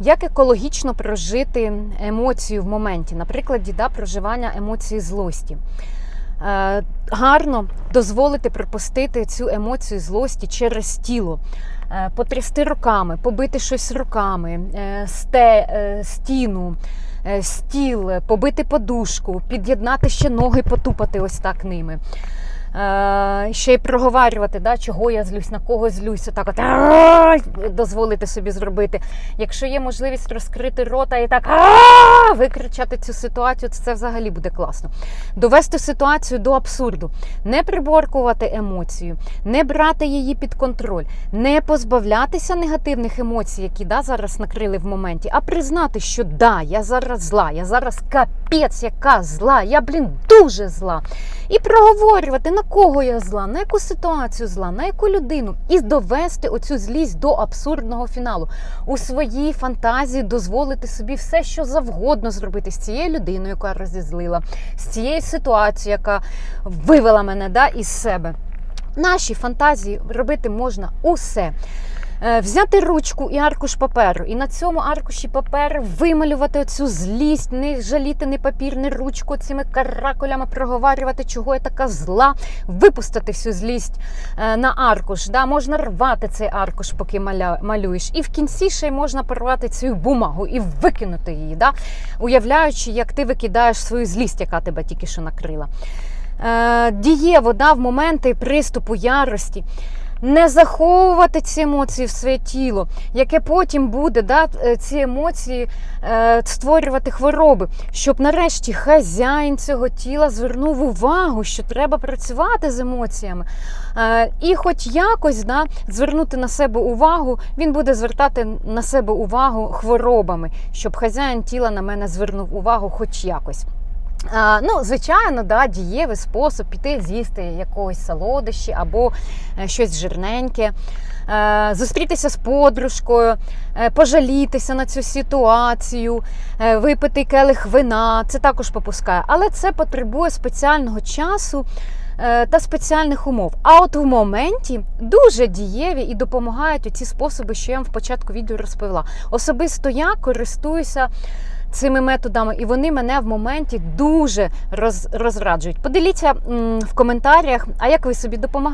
Як екологічно прожити емоцію в моменті, наприклад, да, проживання емоції злості. Е, гарно дозволити пропустити цю емоцію злості через тіло, Е, потрясти руками, побити щось руками, е, сте, стіну, стіл, побити подушку, під'єднати ще ноги, потупати ось так ними. Е, ще й проговарювати, да, чого я злюсь, на кого злюсь, отак от дозволити собі зробити. Якщо є можливість розкрити рота і так викричати цю ситуацію, то це взагалі буде класно. Довести ситуацію до абсурду, не приборкувати емоцію, не брати її під контроль, не позбавлятися негативних емоцій, які да, зараз накрили в моменті, а признати, що да, я зараз зла, я зараз капець, яка зла, я, блін, дуже зла. І проговорювати, на кого я зла, на яку ситуацію зла, на яку людину, і довести оцю злість до абсурдного фіналу. У своїй фантазії дозволити собі все, що завгодно зробити з цією людиною, яка розізлила, з цією ситуацією, яка вивела мене да, із себе. Наші фантазії робити можна усе. Е, Взяти ручку і аркуш паперу, і на цьому аркуші паперу вималювати оцю злість, не жаліти ні папір, ні ручку цими каракулями, проговарювати, чого я така зла, випустити всю злість е, на аркуш. Да? Можна рвати цей аркуш, поки маля, малюєш. І в кінці ще й можна порвати цю бумагу і викинути її, да? уявляючи, як ти викидаєш свою злість, яка тебе тільки що накрила. Е, дієво да, в моменти приступу ярості. Не заховувати ці емоції в своє тіло, яке потім буде да, е, ці емоції е, створювати хвороби, щоб нарешті хазяїн цього тіла звернув увагу, що треба працювати з емоціями. Е, і хоч якось да, звернути на себе увагу, він буде звертати на себе увагу хворобами, щоб хазяїн тіла на мене звернув увагу хоч якось. Ну, звичайно, да, дієвий спосіб піти з'їсти якогось солодощі або е, щось жирненьке, е, зустрітися з подружкою, е, пожалітися на цю ситуацію, випити келих вина. Це також попускає, але це потребує спеціального часу. Та спеціальних умов. А от в моменті дуже дієві і допомагають ці способи, що я вам в початку відео розповіла. Особисто я користуюся цими методами, і вони мене в моменті дуже роз, розраджують. Поділіться в коментарях, а як ви собі допомагаєте.